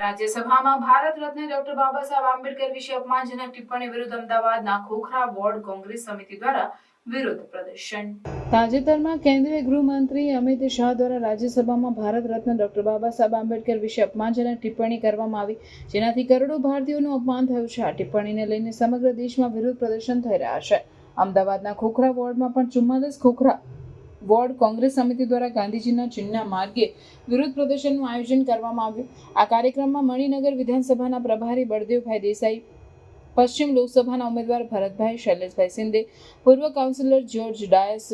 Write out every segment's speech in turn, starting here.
રાજ્યસભામાં ભારત રત્ન ડોક્ટર બાબા સાહેબ આંબેડકર વિશે અપમાનજનક ટિપ્પણી વિરુદ્ધ અમદાવાદના ખોખરા વોર્ડ કોંગ્રેસ સમિતિ દ્વારા વિરોધ પ્રદર્શન. તાજેતરમાં કેન્દ્રીય ગૃહમંત્રી અમિત શાહ દ્વારા રાજ્યસભામાં ભારત રત્ન ડોક્ટર બાબા સાહેબ આંબેડકર વિશે અપમાનજનક ટિપ્પણી કરવામાં આવી, જેનાથી કરોડો ભારતીયોનું અપમાન થયું છે. આ ટિપ્પણીને લઈને સમગ્ર દેશમાં વિરોધ પ્રદર્શન થઈ રહ્યા છે. અમદાવાદના ખોખરા વોર્ડમાં પણ ચુમ્માલીસ ખોખરા વોર્ડ કોંગ્રેસ સમિતિ દ્વારા ગાંધીજીના ચિહ્નના માર્ગે વિરોધ પ્રદર્શનનું આયોજન કરવામાં આવ્યું. આ કાર્યક્રમમાં મણિનગર વિધાનસભાના પ્રભારી બળદેવભાઈ દેસાઈ, પશ્ચિમ લોકસભાના ઉમેદવાર ભરતભાઈ, શૈલેષભાઈ શિંદે પૂર્વ કાઉન્સિલર જ્યોર્જ ડાયસ,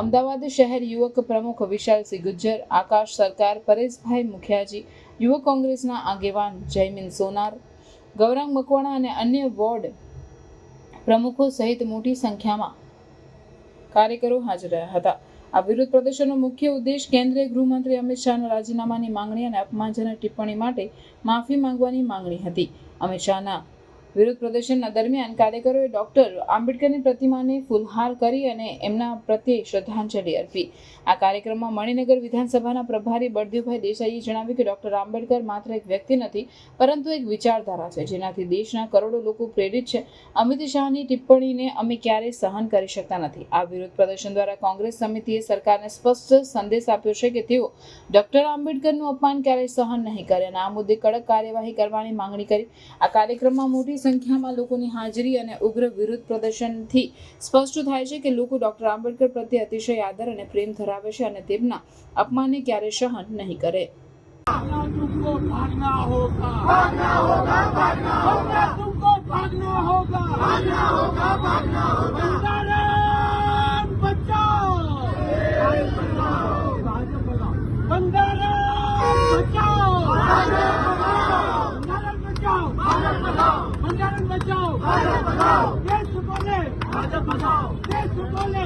અમદાવાદ શહેર યુવક પ્રમુખ વિશાલસિંહ ગુજ્જર, આકાશ સરકાર, પરેશભાઈ મુખિયાજી યુવક કોંગ્રેસના આગેવાન જયમીન સોનાર, ગૌરાંગ મકવાણા અને અન્ય વોર્ડ પ્રમુખો સહિત મોટી સંખ્યામાં કાર્યકરો હાજર રહ્યા હતા. આ વિરોધ પ્રદર્શનનો મુખ્ય ઉદ્દેશ કેન્દ્રીય ગૃહમંત્રી અમિત શાહના રાજીનામાની માંગણી અને અપમાનજનક ટિપ્પણી માટે માફી માંગવાની માંગણી હતી. અમિત શાહના વિરોધ પ્રદર્શનના દરમિયાન કાર્યકરોએ ડોક્ટર આંબેડકરની પ્રતિમાને ફૂલહાર કરી અને એમના પ્રત્યે શ્રદ્ધાંજલિ અર્પી. આ કાર્યક્રમમાં મણિનગર વિધાનસભાના પ્રભારી બળદેવભાઈ દેસાઈએ જણાવ્યું કે ડોક્ટર આંબેડકર માત્ર એક વ્યક્તિ નથી, પરંતુ એક વિચારધારા છે, જેનાથી દેશના કરોડો લોકો પ્રેરિત છે. અમિત શાહની ટિપ્પણીને અમે ક્યારેય સહન કરી શકતા નથી. આ વિરોધ પ્રદર્શન દ્વારા કોંગ્રેસ સમિતિએ સરકારને સ્પષ્ટ સંદેશ આપ્યો છે કે તેઓ ડોક્ટર આંબેડકરનું અપમાન ક્યારેય સહન નહીં કરે અને આ મુદ્દે કડક કાર્યવાહી કરવાની માંગણી કરી. આ કાર્યક્રમમાં મોટી સંખ્યામાં લોકોની હાજરી અને ઉગ્ર વિરોધ પ્રદર્શનથી સ્પષ્ટ થાય છે કે લોકો ડોક્ટર આંબેડકર પ્રત્યે અતિશય આદર અને પ્રેમ ધરાવે છે અને તેમના અપમાનને ક્યારેય સહન નહીં કરે. बंदरन बचाओ देश बोले देश बोले